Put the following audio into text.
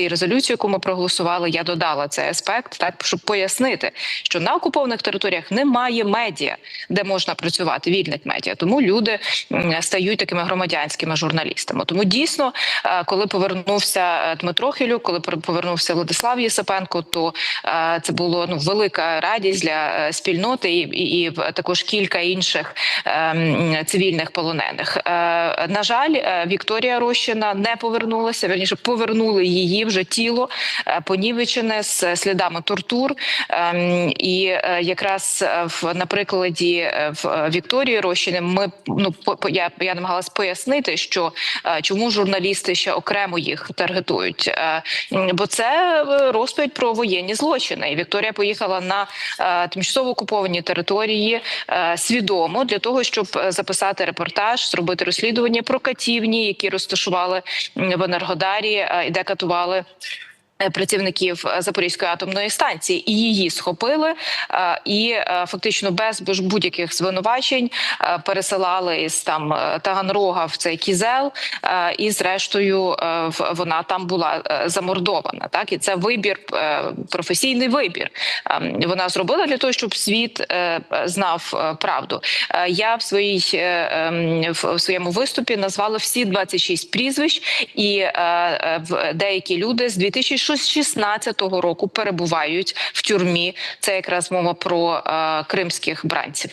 цій резолюції, яку ми проголосували, я додала цей аспект, так щоб пояснити, що на окупованих територіях немає медіа, де можна працювати вільних медіа. Тому люди стають такими громадянськими журналістами. Тому дійсно, е, коли повернувся е, Дмитро Хилюк, коли повернувся Владислав Єсипенко, то е, це було ну велика радість для спільноти і, і, і також кілька інших цивільних полонених. На жаль, Вікторія Рощина не повернулася. Верніше повернули її вже тіло е, понівечене з слідами тортур. Ем, І е, якраз е, в на прикладі е, в е, Вікторії Рощини ми ну я, я намагалась пояснити, що е, чому журналісти ще окремо їх таргетують, Е, бо це е, розповідь про воєнні злочини. І Вікторія поїхала на е, тимчасово окуповані території е, свідомо для того, щоб е, записати репортаж, зробити розслідування про катівні, які розташували в Енергодарі е, і де катували. Е, Е, працівників е, Запорізької атомної станції і її схопили, е, і фактично без будь-яких звинувачень пересилали із там Таганрога в цей кізел, і зрештою вона там була замордована. Так і це вибір, професійний вибір. Ем, вона зробила для того, щоб світ знав правду. Я в своїй ем, в своєму виступі назвала всі 26 прізвищ, і деякі люди з 2006 що з 16-го року перебувають в тюрмі. Це якраз мова про е, кримських бранців.